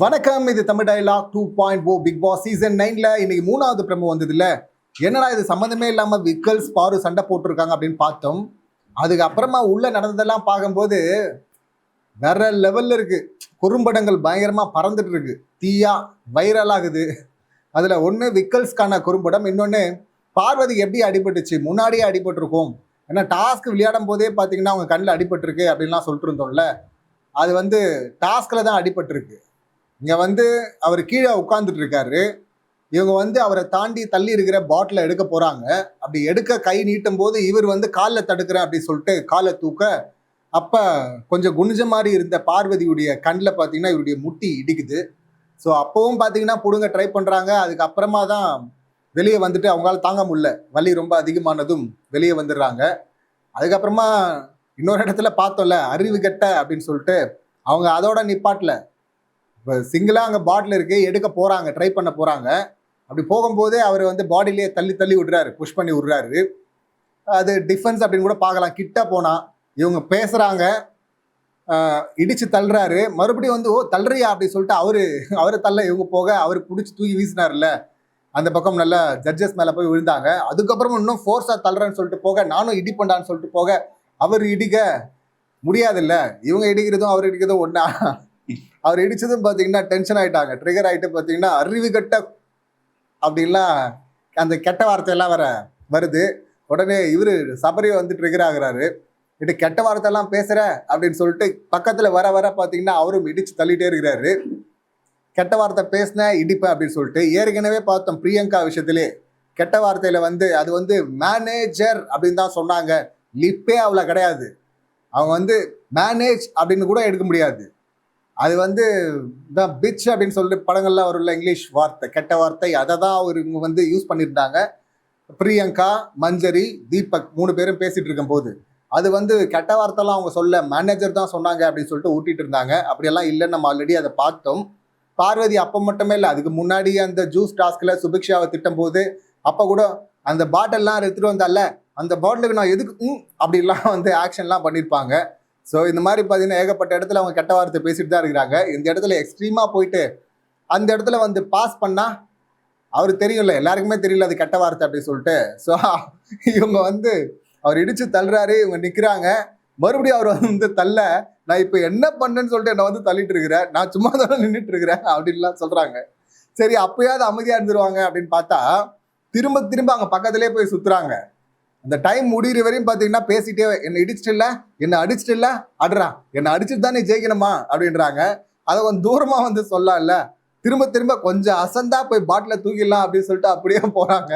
வணக்கம் இது Tamil dialogue two point o Bigg Boss season நைன்ல இன்னைக்கு மூணாவது பிரமோ வந்தது இல்ல என்னடா இது சம்மந்தமே இல்லாம விக்கல்ஸ் பாரு சண்டை போட்டிருக்காங்க அப்படின்னு பார்த்தோம். அதுக்கு அப்புறமா உள்ள நடந்ததெல்லாம் பார்க்கும்போது வேற லெவல்ல இருக்கு. குறும்படங்கள் பயங்கரமா பறந்துட்டு இருக்கு. தீயா வைரல் ஆகுது. அதுல ஒண்ணு விக்கல்ஸ்க்கான குறும்படம் இன்னொன்னு பார்வதிக்கு எப்படி அடிபட்டுச்சு? முன்னாடியே அடிபட்டிருக்கும். ஏன்னா டாஸ்க் விளையாடும் போதே பார்த்தீங்கன்னா அவங்க கண்ணில் அடிபட்டிருக்கு அப்படின்லாம் சொல்லிட்டு இருந்தோம்ல. அது வந்து டாஸ்கில் தான் அடிபட்டிருக்கு. இங்கே வந்து அவர் கீழே உட்காந்துட்டு இருக்காரு இவங்க வந்து அவரை தாண்டி தள்ளி இருக்கிற பாட்டிலை எடுக்க போகிறாங்க அப்படி எடுக்க கை நீட்டும் போது இவர் வந்து காலில் தடுக்கிறேன் அப்படி சொல்லிட்டு காலை தூக்க அப்போ கொஞ்சம் குனிஞ்ச மாதிரி இருந்த பார்வதியுடைய கண்ணில் பார்த்தீங்கன்னா இவருடைய முட்டி இடிக்குது. ஸோ அப்போவும் பார்த்தீங்கன்னா பிடுங்க ட்ரை பண்ணுறாங்க அதுக்கப்புறமா தான் வெளியே வந்துட்டு அவங்களால தாங்க முடியல. வலி ரொம்ப அதிகமானதும் வெளியே வந்துடுறாங்க. அதுக்கப்புறமா இன்னொரு இடத்துல பார்த்தோம்ல அறிவு கெட்ட அப்படின்னு சொல்லிட்டு அவங்க அதோட நிப்பாட்டில். இப்போ சிங்கிளாக அங்கே பாட்டில் இருக்கு எடுக்க போகிறாங்க ட்ரை பண்ண போகிறாங்க அப்படி போகும்போதே அவர் வந்து பாடியிலேயே தள்ளி தள்ளி விடுறாரு புஷ் பண்ணி விடுறாரு. அது டிஃபென்ஸ் அப்படின்னு கூட பார்க்கலாம். கிட்ட போனால் இவங்க பேசுகிறாங்க இடித்து தள்ளுறாரு. மறுபடியும் வந்து ஓ தள்ளுறியா? அப்படின்னு சொல்லிட்டு அவர் அவரை தள்ள இவங்க போக அவர் பிடிச்சி தூக்கி வீசினார்ல. அந்த பக்கம் நல்லா ஜட்ஜஸ் மேலே போய் விழுந்தாங்க. அதுக்கப்புறம் இன்னும் ஃபோர்ஸாக தள்ளுறேன்னு சொல்லிட்டு போக நானும் இடிப்பண்டான்னு சொல்லிட்டு போக அவர் இடிக்க முடியாதுல்ல. இவங்க இடிக்கிறதும் அவர் இடிக்கிறதும் ஒன்றா அவர் இடிச்சதும் பார்த்தீங்கன்னா டென்ஷன் ஆயிட்டாங்க. ட்ரிகர் ஆகிட்டு பார்த்தீங்கன்னா அறிவு கட்ட அப்படின்லாம் அந்த கெட்ட வார்த்தையெல்லாம் வர வருது. உடனே இவர் சபரி வந்து ட்ரிகர் ஆகுறாரு. இது கெட்ட வார்த்தையெல்லாம் பேசுகிற அப்படின்னு சொல்லிட்டு பக்கத்தில் வர வர பார்த்தீங்கன்னா அவரும் இடிச்சு தள்ளிட்டே இருக்கிறாரு. கெட்ட வார்த்தை பேசினேன் இடிப்பேன் அப்படின்னு சொல்லிட்டு ஏற்கனவே பார்த்தோம் பிரியங்கா விஷயத்திலே. கெட்ட வார்த்தையில வந்து அது வந்து மேனேஜர் அப்படின்னு தான் சொன்னாங்க. லிப்பே அவ்வளோ கிடையாது. அவங்க வந்து மேனேஜ் அப்படின்னு கூட எடுக்க முடியாது. அது வந்து தான் பிச் அப்படின்னு சொல்லிட்டு படங்கள்லாம் வரும்ல இங்கிலீஷ் வார்த்தை கெட்ட வார்த்தை அதை தான் அவர் இவங்க வந்து யூஸ் பண்ணியிருந்தாங்க. பிரியங்கா மஞ்சரி தீபக் மூணு பேரும் பேசிகிட்டு இருக்கும்போது. அது வந்து கெட்ட வார்த்தைலாம் அவங்க சொல்ல மேனேஜர் தான் சொன்னாங்க அப்படின்னு சொல்லிட்டு ஊட்டிட்டு இருந்தாங்க. அப்படியெல்லாம் இல்லைன்னு நம்ம ஆல்ரெடி அதை பார்த்தோம். பார்வதி அப்போ மட்டுமே இல்லை அதுக்கு முன்னாடி அந்த ஜூஸ் டாஸ்கில் சுபிக்ஷாவை திட்டும் போது அப்போ கூட அந்த பாட்டில்லாம் எடுத்துகிட்டு வந்தால அந்த பாட்டிலுக்கு நான் எதுக்கு அப்படிலாம் வந்து ஆக்ஷன்லாம் பண்ணியிருப்பாங்க. ஸோ இந்த மாதிரி பார்த்தீங்கன்னா ஏகப்பட்ட இடத்துல அவங்க கெட்ட வார்த்தை பேசிட்டு தான் இருக்கிறாங்க. இந்த இடத்துல எக்ஸ்ட்ரீமாக போயிட்டு அந்த இடத்துல வந்து பாஸ் பண்ணால் அவர் தெரியல எல்லாருக்குமே தெரியல அது கெட்ட வார்த்தை அப்படின்னு சொல்லிட்டு. ஸோ இவங்க வந்து அவர் இடிச்சு தள்ளுறாரு இவங்க நிற்கிறாங்க மறுபடியும் அவர் வந்து தள்ள நான் இப்போ என்ன பண்ணேன்னு சொல்லிட்டு என்னை வந்து தள்ளிட்டு இருக்கிறேன். நான் சும்மா தானே நின்றுட்டு இருக்கிறேன் அப்படின்லாம் சொல்கிறாங்க சரி அப்பயாவது அமைதியாக இருந்துருவாங்க அப்படின்னு பார்த்தா திரும்ப திரும்ப அங்கே பக்கத்துலேயே போய் சுற்றுறாங்க அந்த டைம் முடிகிற வரையும் பார்த்தீங்கன்னா பேசிட்டே என்னை இடிச்சிட்டு இல்லை என்னை அடிச்சிட்டு இல்லை அடுறா என்னை அடிச்சுட்டு தான் நீ ஜெயிக்கணுமா அப்படின்றாங்க. அதை கொஞ்சம் தூரமாக வந்து சொல்லலாம்ல. திரும்ப திரும்ப கொஞ்சம் அசந்தா போய் பாட்டில் தூக்கிடலாம் அப்படின்னு சொல்லிட்டு அப்படியே போகிறாங்க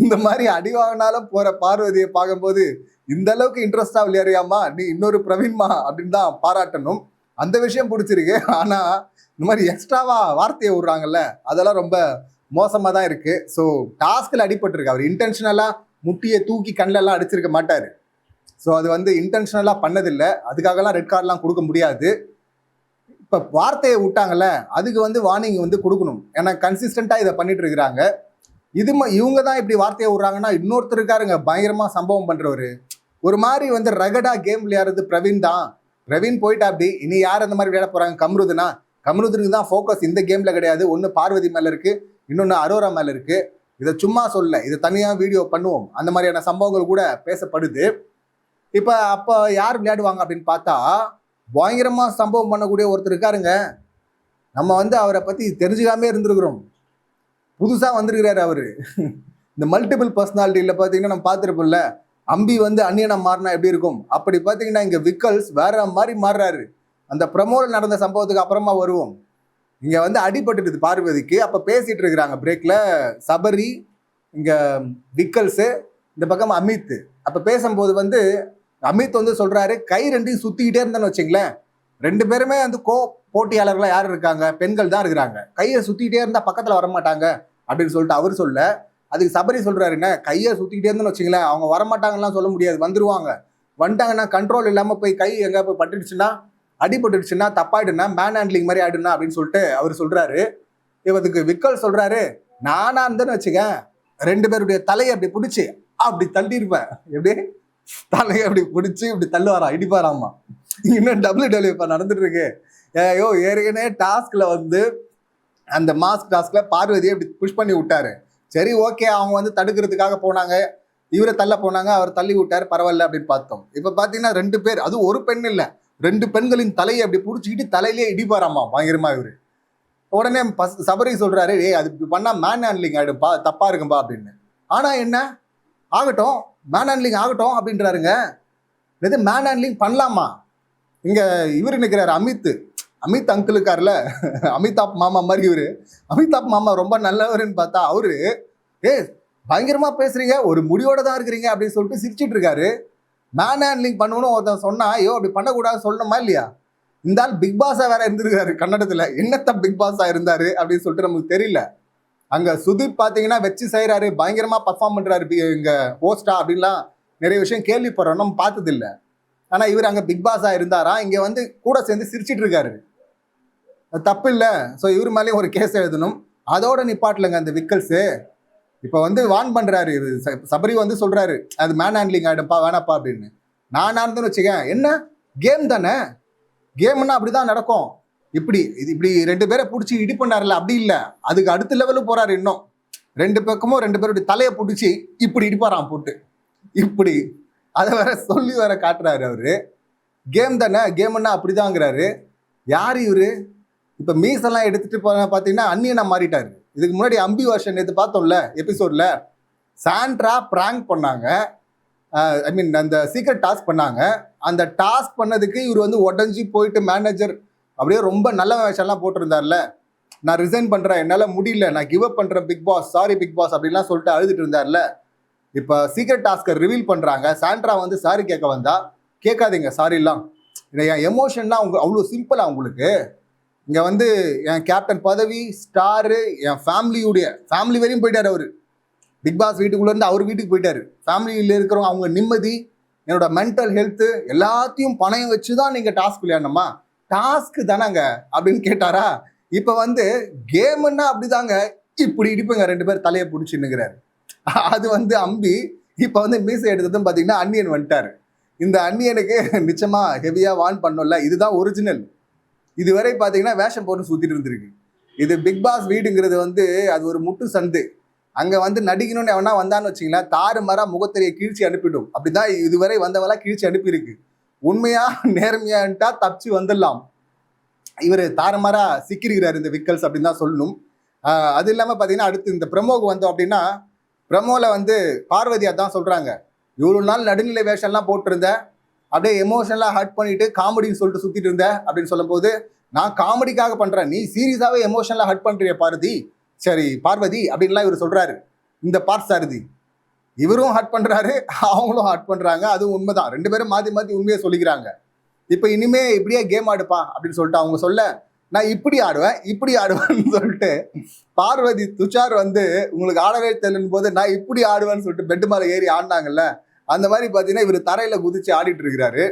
இந்த மாதிரி அடி வாங்கினாலும் போகிற பார்வதியை பார்க்கும்போது இந்த அளவுக்கு இன்ட்ரெஸ்டாக விளையாடுறியாமா நீ இன்னொரு பிரவீன்மா அப்படின்னு தான் பாராட்டணும். அந்த விஷயம் பிடிச்சிருக்கு. ஆனால் இந்த மாதிரி எக்ஸ்ட்ராவாக வார்த்தையை விடுறாங்கல்ல அதெல்லாம் ரொம்ப மோசமாக தான் இருக்குது ஸோ டாஸ்கில் அடிபட்டிருக்கு. அவர் இன்டென்ஷனலாக முட்டியை தூக்கி கண்ணிலலாம் அடிச்சிருக்க மாட்டார். ஸோ அது வந்து இன்டென்ஷனலாக பண்ணதில்லை. அதுக்காகலாம் ரெட் கார்டெலாம் கொடுக்க முடியாது. இப்போ வார்த்தையை விட்டாங்கல்ல அதுக்கு வந்து வார்னிங் வந்து கொடுக்கணும். ஏன்னா கன்சிஸ்டண்ட்டாக இதை பண்ணிட்டு இருக்கிறாங்க. இது இவங்க தான் இப்படி வார்த்தையை விட்றாங்கன்னா இன்னொருத்தர் இருக்காருங்க. பயங்கரமாக சம்பவம் பண்ணுறவர் ஒரு மாதிரி வந்து ரகடா கேம் விளையாடுறது பிரவீன் தான். பிரவீன் போயிட்டா அப்படி இனி யார் அந்த மாதிரி விளையாட போகிறாங்க கம்ருதுனா. கம்ருதுனுக்கு தான் ஃபோக்கஸ் இந்த கேமில் கிடையாது. ஒன்று பார்வதி மேலே இருக்குது இன்னொன்று அரோரா மேலே இருக்குது இதை சும்மா சொல்ல இதை தனியாக வீடியோ பண்ணுவோம். அந்த மாதிரியான சம்பவங்கள் கூட பேசப்படுது. இப்போ அப்போ யார் விளையாடுவாங்க அப்படின்னு பார்த்தா பயங்கரமாக சம்பவம் பண்ணக்கூடிய ஒருத்தர் இருக்காருங்க. நம்ம வந்து அவரை பற்றி தெரிஞ்சுக்காமே இருந்திருக்கிறோம். புதுசாக வந்திருக்கிறாரு அவர். இந்த மல்டிபிள் பர்சனாலிட்டியில் பார்த்தீங்கன்னா நம்ம பார்த்துருப்போம்ல அம்பி வந்து அந்நியனம் மாறினா எப்படி இருக்கும்? அப்படி பார்த்தீங்கன்னா இங்கே விக்கல்ஸ் வேற மாதிரி மாறுறாரு. அந்த ப்ரமோவில் நடந்த சம்பவத்துக்கு அப்புறமா வருவோம். இங்கே வந்து அடிபட்டுடுது பார்வதிக்கு. அப்போ பேசிட்டு இருக்கிறாங்க பிரேக்கில் சபரி இங்கே விக்கல்ஸு இந்த பக்கம் அமித் அப்போ பேசும்போது வந்து அமித் வந்து சொல்கிறாரு கை ரெண்டையும் சுற்றிக்கிட்டே இருந்தேன்னு வச்சுங்களேன். ரெண்டு பேருமே வந்து கோ போட்டியாளர்களாக யார் இருக்காங்க? பெண்கள் தான் இருக்கிறாங்க. கையை சுற்றிக்கிட்டே இருந்தால் பக்கத்தில் வரமாட்டாங்க. அப்படின்னு சொல்லிட்டு அவர் சொல்ல அதுக்கு சபரி சொல்கிறாரு என்ன? கையை சுற்றிக்கிட்டே இருந்தேன்னு வச்சுங்களேன். அவங்க வரமாட்டாங்கலாம் சொல்ல முடியாது. வந்துருவாங்க. வந்துட்டாங்கன்னா கண்ட்ரோல் இல்லாமல் போய் கை எங்கே போய் பட்டுடுச்சுன்னா அடிபட்டுடுச்சுன்னா தப்பாயிடுனா மேன் ஹேண்ட்லிங் மாதிரி ஆயிடுனா அப்படின்னு சொல்லிட்டு அவர் சொல்றாரு. இவருக்கு விக்கல் சொல்றாரு. நானா இருந்தேன்னு வச்சுக்க ரெண்டு பேருடைய தலையை அப்படி பிடிச்சி அப்படி தள்ளியிருப்பேன் எப்படி? தலையை அப்படி பிடிச்சி இப்படி தள்ளுவாராம் இடிப்பாராமா? இன்னும் டபுள்யூ டபிள்யூ இப்போ நடந்துட்டு இருக்கு ஐயோ ஏற்கனவே டாஸ்க்ல வந்து அந்த மாஸ்க் டாஸ்க்ல பார்வதியை இப்படி புஷ் பண்ணி விட்டாரு. சரி ஓகே அவங்க வந்து தடுக்கிறதுக்காக போனாங்க. இவரை தள்ள போனாங்க அவர் தள்ளி விட்டாரு பரவாயில்ல அப்படின்னு பார்த்தோம். இப்போ பார்த்தீங்கன்னா ரெண்டு பேர் அது ஒரு பெண் இல்லை. ரெண்டு பெண்களின் தலையை அப்படி பிடிச்சிக்கிட்டு தலையிலேயே இடிப்பாராமா? பயங்கரமா இவரு. உடனே பஸ்- சபரி சொல்றாரு ஏய் அது இப்படி பண்ணா மேன் ஹேண்ட்லிங் ஆயிடும்பா தப்பா இருக்கும்பா அப்படின்னு. ஆனா என்ன? ஆகட்டும் மேன் ஹேண்ட்லிங் ஆகட்டும் அப்படின்றாருங்க. இது மேன் ஹேண்ட்லிங் பண்ணலாமா? இங்க இவர் நிற்கிறாரு அமித். அமித் அங்கிள் இருக்கார்ல. அமிதாப் மாமா மாதிரி இவரு. அமிதாப் மாமா ரொம்ப நல்லவருன்னு பார்த்தா அவரு ஏ பயங்கரமா பேசுறீங்க ஒரு முடியோட தான் இருக்கிறீங்க அப்படின்னு சொல்லிட்டு சிரிச்சிட்டு இருக்காரு. மேன் ஹேண்ட்லிங் பண்ணணும்னு ஒருத்தன் சொன்னா ஐயோ அப்படி பண்ணக்கூடாது சொல்லணுமா இல்லையா? இந்த ஆள் பிக் பாஸா வேற இருந்திருக்காரு கன்னடத்துல. என்னத்த பிக் பாஸா இருந்தாரு அப்படின்னு சொல்லிட்டு நமக்கு தெரியல. அங்க சுதீப் பாத்தீங்கன்னா வச்சு செய்யறாரு பயங்கரமா பர்ஃபார்ம் பண்றாரு பி- இங்க ஹோஸ்டா அப்படின்லாம் நிறைய விஷயம் கேள்விப்படுறோம் நம்ம பார்த்தது இல்ல ஆனா இவர் அங்க பிக் பாஸா இருந்தாரா? இங்க வந்து கூட சேர்ந்து சிரிச்சிட்டு இருக்காரு. தப்பு இல்லை. ஸோ இவர் மேலேயும் ஒரு கேஸ் எழுதணும். அதோட நிப்பாட்டலங்க அந்த விக்கல்ஸு. இப்போ வந்து வான் பண்ணுறாரு இது ச- சபரி வந்து சொல்கிறாரு அது மேன் ஹேண்ட்லிங் ஆகிடும்ப்பா வேணாப்பா அப்படின்னு. நான் இருந்தேன்னு வச்சுக்கேன். என்ன? கேம் தானே. கேம்னா அப்படிதான் நடக்கும். இப்படி இது இப்படி ரெண்டு பேரை பிடிச்சி இடி பண்ணார்ல அப்படி இல்லை. அதுக்கு அடுத்த லெவலுக்கு போகிறாரு இன்னும். ரெண்டு பக்கமும் ரெண்டு பேருடைய தலையை பிடிச்சி இப்படி இடிப்பாராம் போட்டு. இப்படி. அதை வேற சொல்லி வேற காட்டுறாரு அவரு. கேம் தானே கேம்னா அப்படிதாங்கிறாரு. யார் இவரு? இப்போ மீசெல்லாம் எடுத்துகிட்டு எடுத்துட்டு போன பாத்தீங்கன்னா அந்நியனா மாறிட்டாரு. இதுக்கு முன்னாடி அம்பி வருஷன் நேற்று பார்த்தோம்ல எபிசோடில் சாண்ட்ரா ப்ராங்க் பண்ணாங்க. ஐ மீன் அந்த சீக்ரெட் டாஸ்க் பண்ணாங்க. அந்த டாஸ்க் பண்ணதுக்கு இவர் வந்து உடஞ்சி போயிட்டு மேனேஜர் அப்படியே ரொம்ப நல்ல வேஷம்லாம் போட்டிருந்தார்ல. நான் ரிசைன் பண்ணுறேன் என்னால் முடியல நான் கிவ் அப் பண்ணுறேன் Bigg Boss sorry Bigg Boss அப்படின்லாம் சொல்லிட்டு அழுதுட்டு இருந்தார்ல. இப்போ சீக்ரெட் டாஸ்க்கை ரிவீல் பண்ணுறாங்க சாண்ட்ரா வந்து சாரி கேட்க வந்தா கேட்காதீங்க சாரிலாம் என் எமோஷன்லாம் அவங்க அவ்வளோ சிம்பிளா உங்களுக்கு. இங்க வந்து என் கேப்டன் பதவி ஸ்டாரு என் ஃபேமிலியுடைய ஃபேமிலி வரையும் போயிட்டார் அவரு. பிக் பாஸ் வீட்டுக்குள்ள இருந்து அவர் வீட்டுக்கு போயிட்டாரு. ஃபேமிலியில் இருக்கிறவங்க அவங்க நிம்மதி என்னோட மென்டல் ஹெல்த்து எல்லாத்தையும் பணையம் வச்சு தான் நீங்க டாஸ்க் விளையாடணுமா? டாஸ்க் தானங்க அப்படின்னு கேட்டாரா? இப்போ வந்து கேம்னா அப்படிதாங்க. இப்படி இடிப்புங்க ரெண்டு பேர் தலையை பிடிச்சின்னுங்கிறாரு அது வந்து அம்பி இப்போ வந்து மீசை எடுத்ததும் பார்த்தீங்கன்னா அன்னியன் வந்துட்டார். இந்த அன்னியனுக்கு நிச்சயமா ஹெவியாக வான் பண்ணோம்ல. இதுதான் ஒரிஜினல் இதுவரை பார்த்தீங்கன்னா வேஷம் போட்டு சுற்றிட்டு இருந்திருக்கு. இது பிக் பாஸ் வீடுங்கிறது வந்து அது ஒரு முட்டு சந்து. அங்கே வந்து நடிக்கணும்னு எவனா வந்தான்னு வச்சிங்களேன் தாறு மரா முகத்திரையை கீழ்ச்சி அனுப்பிடும் அப்படிதான் இதுவரை வந்தவெல்லாம் கீழ்ச்சி அனுப்பியிருக்கு. உண்மையா நேர்மையான்ட்டா தப்பிச்சு வந்துடலாம். இவர் தாறுமாறா சிக்கிருக்கிறார் இந்த விக்கல்ஸ் அப்படின்னு தான் சொல்லணும். அது இல்லாமல் பார்த்தீங்கன்னா அடுத்து இந்த ப்ரமோக்கு வந்தோம் அப்படின்னா பிரமோவில் வந்து பார்வதியாக தான் சொல்கிறாங்க இவ்வளோ நாள் நடுநிலை வேஷம்லாம் போட்டிருந்தேன் அப்படியே எமோஷனலாக ஹர்ட் பண்ணிட்டு காமெடின்னு சொல்லிட்டு சுத்திட்டு இருந்த அப்படின்னு சொல்லும்போது நான் காமெடிக்காக பண்றேன். நீ சீரியஸாகவே எமோஷனலாக ஹர்ட் பண்ணுறிய பார்வதி சரி பார்வதி அப்படின்லாம் இவர் சொல்றாரு. இந்த பார்ட் சாரதி. இவரும் ஹர்ட் பண்றாரு அவங்களும் ஹர்ட் பண்றாங்க. அதுவும் உண்மைதான். ரெண்டு பேரும் மாத்தி மாத்தி உண்மையை சொல்லிக்கிறாங்க. இப்போ இனிமே இப்படியே கேம் ஆடுப்பா அப்படின்னு சொல்லிட்டு அவங்க சொல்ல நான் இப்படி ஆடுவேன் இப்படி ஆடுவேன்னு சொல்லிட்டு பார்வதி துஷார் வந்து உங்களுக்கு ஆடவே தெரியலன்னு போது நான் இப்படி ஆடுவேன்னு சொல்லிட்டு பெட்டு மேலே ஏறி ஆடினாங்கல்ல அந்த மாதிரி பார்த்தீங்கன்னா இவர் தரையில குதிச்சு ஆடிட்டு இருக்கிறாரு.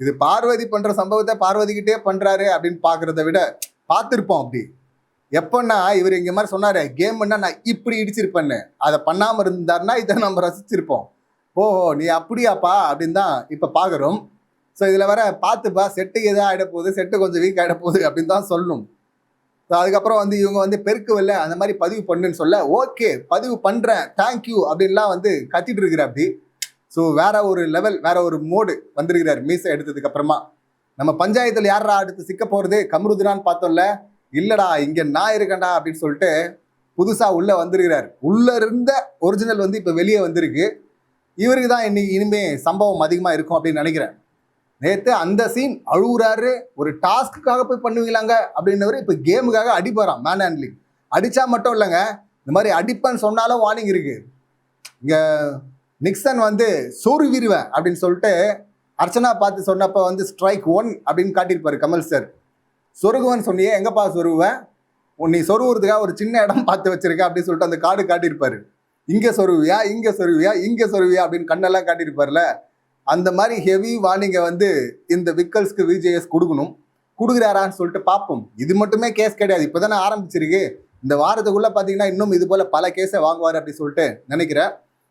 இது பார்வதி பண்ற சம்பவத்தை பார்வதிக்கிட்டே பண்றாரு அப்படின்னு பாக்குறத விட பார்த்துருப்போம் அப்படி. எப்பன்னா இவர் இங்க மாதிரி சொன்னாரு கேம்னா நான் இப்படி இடிச்சிருப்பேன்னு. அதை பண்ணாம இருந்தாருன்னா இதை நம்ம ரசிச்சிருப்போம். ஓஹோ நீ அப்படியாப்பா? அப்படின்னு தான் இப்ப பாக்குறோம் ஸோ இதுல வர பார்த்துப்பா செட்டு எதா ஆகிடப்போகுது போகுது செட்டு கொஞ்சம் வீக் ஆயிட போகுது அப்படின்னு தான் சொல்லணும் ஸோ அதுக்கப்புறம் வந்து இவங்க வந்து பெருக்குவில்ல அந்த மாதிரி பதிவு பண்ணுன்னு சொல்ல ஓகே பதிவு பண்றேன். தேங்க்யூ அப்படின்லாம் வந்து கத்திட்டு இருக்கிற அப்படி. ஸோ வேற ஒரு லெவல் வேற ஒரு மோடு வந்திருக்கிறார். மீசை எடுத்ததுக்கு அப்புறமா. நம்ம பஞ்சாயத்தில் யாரா அடுத்து சிக்க போகிறது கம்ருதுனான்னு பார்த்தோம்ல. இல்லடா இங்கே நான் இருக்கேன்டா அப்படின்னு சொல்லிட்டு புதுசாக உள்ளே வந்திருக்கிறார். உள்ளே இருந்த ஒரிஜினல் வந்து இப்போ வெளியே வந்திருக்கு. இவருக்கு தான் இன்னைக்கு இனிமே சம்பவம் அதிகமாக இருக்கும் அப்படின்னு நினைக்கிறேன். நேற்று அந்த சீன் அழுகுறாரு. ஒரு டாஸ்க்குக்காக போய் பண்ணுவீங்களாங்க? அப்படின்னவர் இப்போ கேமுக்காக அடிப்பாராம் மேன் ஹேண்ட்லிங் அடித்தா மட்டும் இல்லைங்க. இந்த மாதிரி அடிப்பேன்னு சொன்னாலும் வார்னிங் இருக்குது இங்கே நிக்சன் வந்து சோறு விரிவேன் அப்படின்னு சொல்லிட்டு அர்ச்சனா பார்த்து சொன்னப்போ வந்து ஸ்ட்ரைக் ஒன் அப்படின்னு காட்டியிருப்பார் கமல் சார் சொருகுவன் சொன்னியே எங்கப்பா சொருகுவேன் நீ சொருவுறதுக்காக ஒரு சின்ன இடம் பார்த்து வச்சிருக்க அப்படின்னு சொல்லிட்டு அந்த கார்டு காட்டியிருப்பாரு. இங்கே சொருவியா இங்கே சொருவியா இங்கே சொருவியா அப்படின்னு கண்ணெல்லாம் காட்டியிருப்பார்ல. அந்த மாதிரி ஹெவி வார்னிங்கை வந்து இந்த விக்கல்ஸ்க்கு விஜேஎஸ் கொடுக்கணும். கொடுக்குறாரான்னு சொல்லிட்டு பார்ப்போம். இது மட்டுமே கேஸ் கிடையாது. இப்போ தானே ஆரம்பிச்சிருக்கு. இந்த வாரத்துக்குள்ளே பார்த்தீங்கன்னா இன்னும் இது போல் பல கேஸை வாங்குவார் அப்படின்னு சொல்லிட்டு நினைக்கிறேன்.